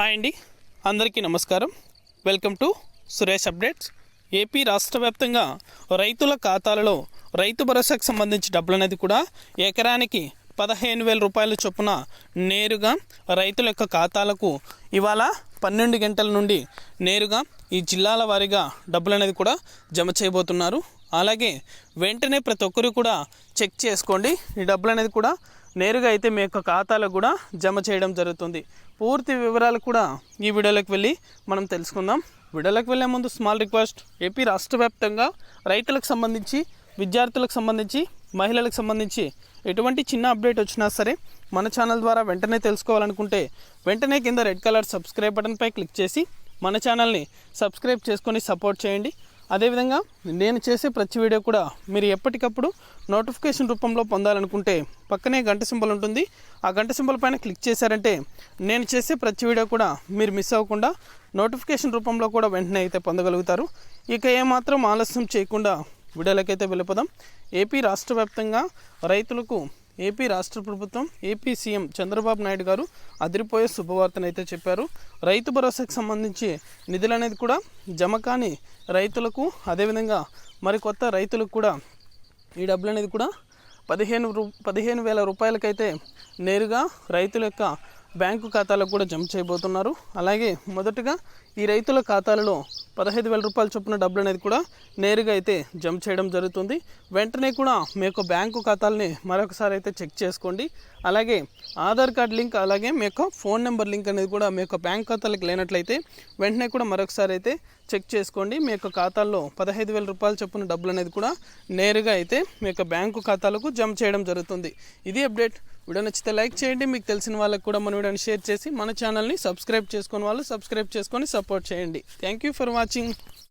Hi అండి. అందరికీ నమస్కారం. Welcome to Suresh updates. AP రాష్ట్ర వ్యాప్తంగా రైతుల ఖాతాలలో రైతు భరోసాకు సంబంధించి డబ్బులు అనేది కూడా ఎకరానికి పదిహేను వేల రూపాయల చొప్పున నేరుగా రైతుల యొక్క ఖాతాలకు ఇవాళ పన్నెండు గంటల నుండి నేరుగా ఈ జిల్లాల వారీగా డబ్బులు అనేది కూడా జమ చేయబోతున్నారు. అలాగే వెంటనే ప్రతి ఒక్కరు కూడా చెక్ చేసుకోండి. ఈ డబ్బులు అనేది కూడా నేరుగా అయితే మీ యొక్క ఖాతాలకు కూడా జమ చేయడం జరుగుతుంది. పూర్తి వివరాలు కూడా ఈ వీడియోలోకి వెళ్ళి మనం తెలుసుకుందాం. వీడియోలోకి వెళ్ళే ముందు స్మాల్ రిక్వెస్ట్ ఏపీ రాష్ట్ర వ్యాప్తంగా రైతులకు సంబంధించి విద్యార్థులకు సంబంధించి మహిళలకు సంబంధించి ఎటువంటి చిన్న అప్డేట్ వచ్చినా సరే మన ఛానల్ ద్వారా వెంటనే తెలుసుకోవాలనుకుంటే వెంటనే కింద రెడ్ కలర్ సబ్స్క్రైబ్ బటన్పై క్లిక్ చేసి మన ఛానల్ని సబ్స్క్రైబ్ చేసుకొని సపోర్ట్ చేయండి. అదేవిధంగా నేను చేసే ప్రతి వీడియో కూడా మీరు ఎప్పటికప్పుడు నోటిఫికేషన్ రూపంలో పొందాలనుకుంటే పక్కనే గంట సింబల్ ఉంటుంది. ఆ గంట సింబల్ పైన క్లిక్ చేశారంటే నేను చేసే ప్రతి వీడియో కూడా మీరు మిస్ అవ్వకుండా నోటిఫికేషన్ రూపంలో కూడా వెంటనే అయితే పొందగలుగుతారు. ఇక ఏమాత్రం ఆలస్యం చేయకుండా వీడియోలకైతే వెళ్ళిపోదాం. ఏపీ రాష్ట్ర వ్యాప్తంగా రైతులకు ఏపీ రాష్ట్ర ప్రభుత్వం ఏపీ సీఎం చంద్రబాబు నాయుడు గారు అదిరిపోయే శుభవార్తను అయితే చెప్పారు. రైతు భరోసాకు సంబంధించి నిధులు అనేది కూడా జమ కాని రైతులకు అదేవిధంగా మరి కొత్త రైతులకు కూడా ఈ డబ్బులు అనేది కూడా పదిహేను రూ పదిహేను వేల రూపాయలకైతే నేరుగా రైతుల యొక్క బ్యాంకు ఖాతాలకు కూడా జమ చేయబోతున్నారు. అలాగే మొదటగా ఈ రైతుల ఖాతాలలో పదహైదు వేల రూపాయల చొప్పున డబ్బులు అనేది కూడా నేరుగా అయితే జమ చేయడం జరుగుతుంది. వెంటనే కూడా మీ యొక్క బ్యాంకు ఖాతాలని మరొకసారి అయితే చెక్ చేసుకోండి. అలాగే ఆధార్ కార్డ్ లింక్ అలాగే మీ యొక్క ఫోన్ నెంబర్ లింక్ అనేది కూడా మీ యొక్క బ్యాంక్ ఖాతాలకు లేనట్లయితే వెంటనే కూడా మరొకసారి అయితే చెక్ చేసుకోండి. మీ యొక్క ఖాతాల్లో పదహైదు వేల రూపాయలు చొప్పున డబ్బులు అనేది కూడా నేరుగా అయితే మీ యొక్క బ్యాంకు ఖాతాలకు జమ చేయడం జరుగుతుంది. ఇది అప్డేట్. వీడియో నచ్చితే లైక్ చేయండి. మీకు తెలిసిన వాళ్ళకి కూడా మన వీడియోని షేర్ చేసి మన ఛానల్ని సబ్స్క్రైబ్ చేసుకుని వాళ్ళు సబ్స్క్రైబ్ చేసుకొని సపోర్ట్ చేయండి. Thank you for watching